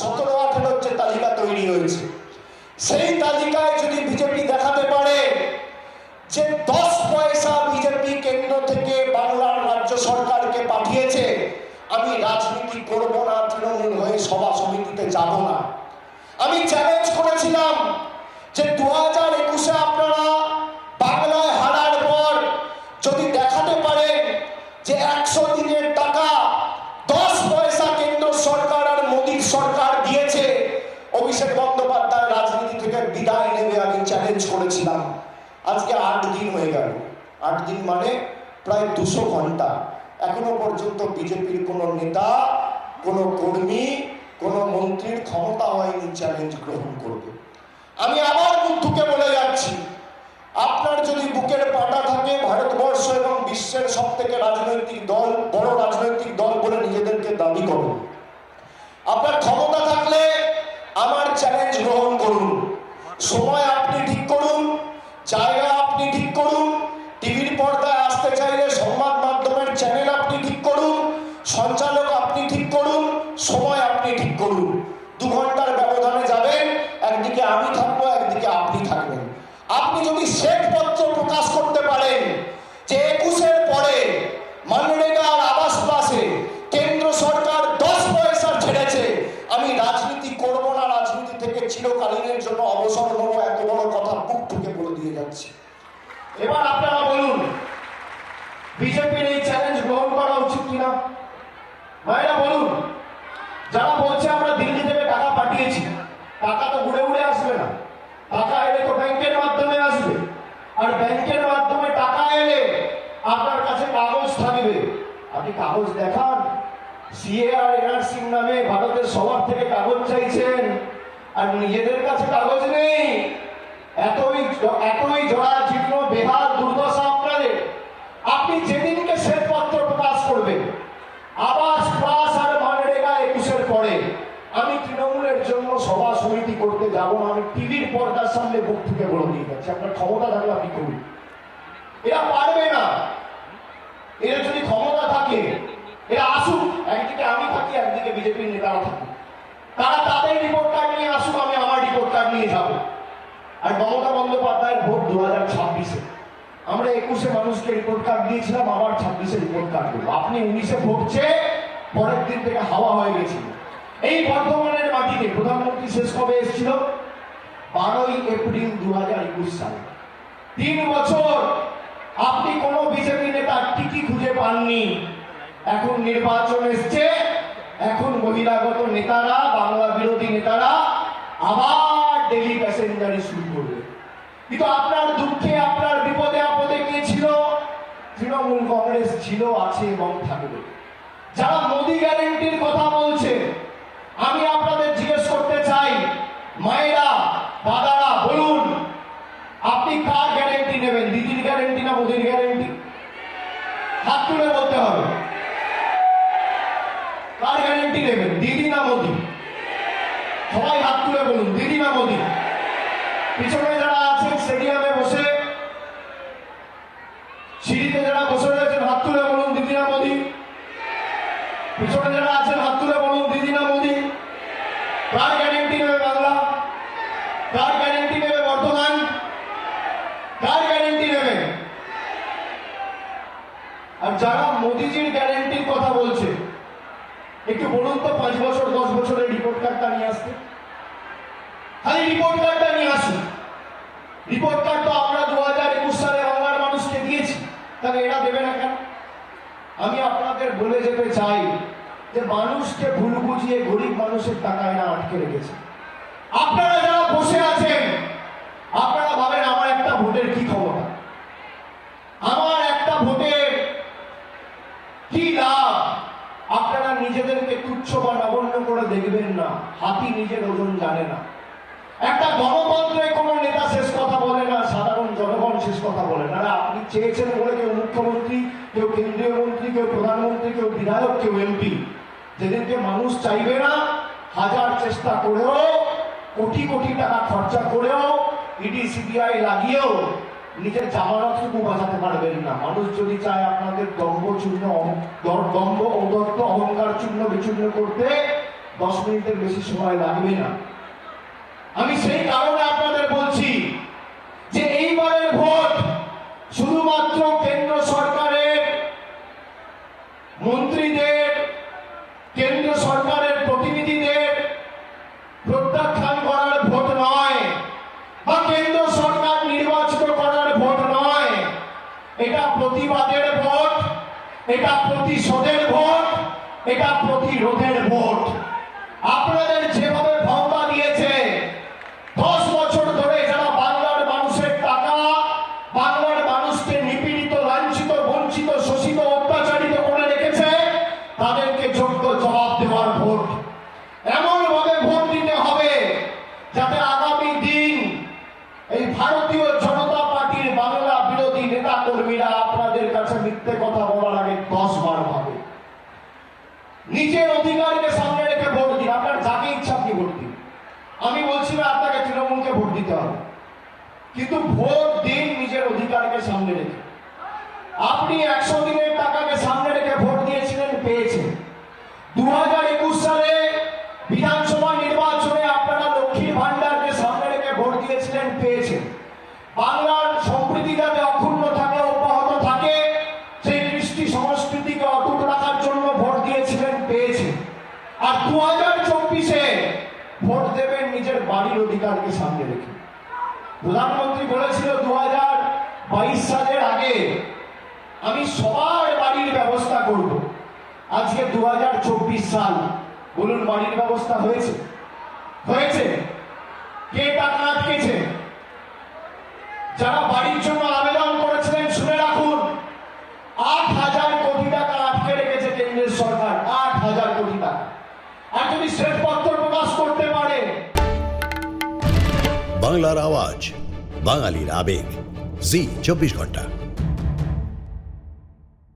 সতেরো আঠেরোর যে তালিকা তৈরি হয়েছে। সেই তালিকায় যদি বিজেপি দেখাতে পারে যে দশ পয়সা বিজেপি কেন্দ্র থেকে বাংলার রাজ্য সরকারকে পাঠিয়েছে, আমি রাজনীতি করব না, তৃণমূল হয়ে সভা সমিতিতে যাব না। আমি চ্যালেঞ্জ করেছিলাম যে দু হাজার একুশে আপনারা বাংলায় হারার পর যদি দেখাতে পারেন যে একশো দিন মানে প্রায় দুশো ঘণ্টা। এখনও পর্যন্ত বিজেপির কোনো নেতা, কোনো কর্মী, কোনো মন্ত্রীর ক্ষমতা হয়নি চ্যালেঞ্জ গ্রহণ করবে আমি আবার বুদ্ধুকে বলে যাচ্ছি, আপনার যদি বুকের পাটা থাকে, ভারতবর্ষ এবং বিশ্বের সব থেকে রাজনৈতিক দল যদি শ্বেতপত্র প্রকাশ করতে পারেন যে একুশের পরে মানরেগা আর আবাস প্লাসে কেন্দ্র সরকার দশ পয়সা ছেড়েছে। আমি রাজনীতি করব না, রাজনীতি থেকে চিরকালীনের জন্য অবসর নেব, এত বড় কথা বুক ঠুকে বলে দিয়ে যাচ্ছে। এবার আপনারা বলুন বিজেপির এই চ্যালেঞ্জ গ্রহণ করা উচিত কিনা? ভাইরা বলুন, যারা বলছে আমরা দিল্লি থেকে টাকা পাঠিয়েছি, টাকা তো উড়ে উড়ে আসবে না। টাকা এলে তো ব্যাংকের মাধ্যমে আর ব্যাংকের মাধ্যমে টাকা এলে আপনার কাছে কাগজ থাকবে। আপনি কাগজ দেখান। সিএ আর নামে ভারতের সবার থেকে কাগজ চাইছেন আর নিজেদের কাছে কাগজ নেই। এতই এতই জড়া জীর্ণ বেহাল দুর্দশা আপনাদের। আপনি যেদিনকে শ্বেতপত্র প্রকাশ করবেন আবাস প্লাস আর মানরেগা একুশের পরে আমি তৃণমূলের জন্য সভা সমিতি করতে যাব না, আমি পর্দার সামনে বুক থেকে বলে দিয়ে যাচ্ছি। আপনার ক্ষমতা থাকলে আপনি করুন। এরা পারবে না। এরা যদি ক্ষমতা থাকে, এরা আসুক। একদিকে আমি থাকি, একদিকে বিজেপির নেতারা থাকুক। তারা তাদের রিপোর্ট কার্ড নিয়ে আসুক, আমি আমার রিপোর্ট কার্ড নিয়ে যাব। আর মমতা বন্দ্যোপাধ্যায়ের ভোট দু হাজার ছাব্বিশে। আমরা একুশে মানুষকে রিপোর্ট কার্ড দিয়েছিলাম, আবার ছাব্বিশে রিপোর্ট কার্ড দেবো আপনি উনিশে ভোট পরের দিন থেকে হাওয়া হয়ে গেছিল। এই বর্ধমানের মাটিতে প্রধানমন্ত্রী শেষ কবে এসেছিল? বারোই এপ্রিল দু হাজার একুশ সালে। তিন বছর আপনি কোনো বিজেপি নেতার টিকি খুঁজে পাননি। এখন নির্বাচন এসছে, এখন বহিরাগত নেতারা, বাংলা বিরোধী নেতারা আবার ডেলি প্যাসেঞ্জারি শুরু করবে। কিন্তু আপনার দুঃখে, আপনার বিপদে, আপদে কে ছিল? তৃণমূল কংগ্রেস ছিল, আছে এবং থাকবে। যারা মোদী গ্যারেন্টির কথা বলছে, আমি আপনাদের জিজ্ঞেস করতে চাই, মায়েরা দাদারা বলুন, আপনি কার গ্যারেন্টি নেবেন? দিদির গ্যারেন্টি না মোদির গ্যারেন্টি হাত তুলে বলতে হবে। কার গ্যারেন্টি নেবেন? দিদি না মোদি? সবাই হাত তুলে বলুন, দিদি না মোদি? পিছনে যারা আছেন স্টেডিয়ামে বসে সিঁড়িতে যারা বসে রয়েছেন হাত তুলে বলুন দিদি না মোদি পিছনে যারা আছেন হাত তুলে বলুন দিদি না মোদি কার গ্যারেন্টি নেবে বাংলা কার গ্যারেন্টি নেবে বর্তমান কার গ্যারেন্টি নেবে আর যারা মোদিজির গ্যারেন্টির কথা বলছে, একটু বলুন তো, পাঁচ বছর, দশ বছরের রিপোর্ট কার্ডটা নিয়ে আসতে। খালি রিপোর্ট কার্ডটা নিয়ে আসুন। রিপোর্ট কার্ড তো আমরা দু হাজার একুশ সালে বাংলার মানুষকে দিয়েছি তাহলে এরা দেবে না কেন? আমি আপনাদের বলে যেতে চাই যে মানুষকে ভুল বুঝিয়ে গরিব মানুষের টাকা এরা আটকে রেখেছে। আপনারা যারা বসে আছেন, আপনারা ভাবেন আমার একটা ভোটের কি ক্ষমতা আমার একটা ভোটের কি লাভ আপনারা নিজেদেরকে তুচ্ছ বা নগণ্য করে দেখবেন না, হাতি নিজের ওজন জানে না। একটা গণতন্ত্রে কোনো নেতা শেষ কথা বলে না, সাধারণ জনগণ শেষ কথা বলে না। আপনি চেয়েছেন বলে কেউ মুখ্যমন্ত্রী, কেউ কেন্দ্রীয় মন্ত্রী, কেউ প্রধানমন্ত্রী, কেউ বিধায়ক, কেউ এমপি। যেদিনকে মানুষ চাইবে না, হাজার চেষ্টা করেও, কোটি কোটি টাকা খরচা করেও, ইডি, সিবিআই লাগিয়েও নিজের জামানতটুকু বাঁচাতে পারবেন না। মানুষ যদি চায় আপনাদের দম্ভ চূর্ণ দম্ভ ঔদত্ত অহংকার চূর্ণ, বিচূর্ণ করতে দশ মিনিটের বেশি সময় লাগবে না। আমি সেই কারণে আপনাদের বলছি যে এইবারের ভোট শুধুমাত্র কেন্দ্র সরকারের, মন্ত্রীদের, কেন্দ্র সরকারের প্রতিনিধিদের প্রত্যাখ্যান করার ভোট নয় বা কেন্দ্র সরকার নির্বাচিত করার ভোট নয়। এটা প্রতিবাদের ভোট, এটা প্রতিশোধের ভোট, এটা প্রতিরোধের ভোট। আপনাদের যেভাবে ভাওতা দিয়েছে, দশ বছর ধরে যারা বাংলার মানুষের টাকা, বাংলার মানুষকে নিপীড়িত, লাঞ্ছিত, বঞ্চিত, শোষিত, অত্যাচারিত করে রেখেছে, তাদেরকে যোগ্য জবাব দেওয়ার ভোট। এমন ভাবে ভোট দিতে হবে যাতে আগামী দিন এই ভারতীয় জনতা পার্টির বাংলা বিরোধী নেতা কর্মীরা আপনাদের কাছে মিথ্যে কথা বলার আগে দশ বার ভাবে নিজের অধিকারকে সামনে রেখে ভোট দিন আপনার যাকে ইচ্ছা আপনি ভোট দিন আমি বলছি না আপনাকে তৃণমূলকে ভোট দিতে হবে। কিন্তু ভোট দিন নিজের অধিকারকে সামনে রেখে। আপনি একশো দিনের টাকাকে সামনে রেখে ভোট দিয়েছিলেন, পেয়েছেন। দু হাজার ভোট দেবেন নিজের বাড়ির অধিকারকে সামনে রেখে। প্রধানমন্ত্রী বলেছিল দু হাজার বাইশ সালের আগে আমি সবার বাড়ির ব্যবস্থা করব। আজকে দু হাজার চব্বিশ সাল। বলুন, বাড়ির ব্যবস্থা হয়েছে? হয়েছে। কে টাকা আটকেছে? যারা বাড়ির জন্য আবেদন করেছিলেন, শুনে রাখুন, আট হাজার কোটি টাকা আটকে রেখেছে কেন্দ্রের সরকার। আট হাজার কোটি টাকা। প্রকাশ করতে পারে। বাংলার আওয়াজ বাঙালির আবেগ। জি চব্বিশ ঘণ্টা।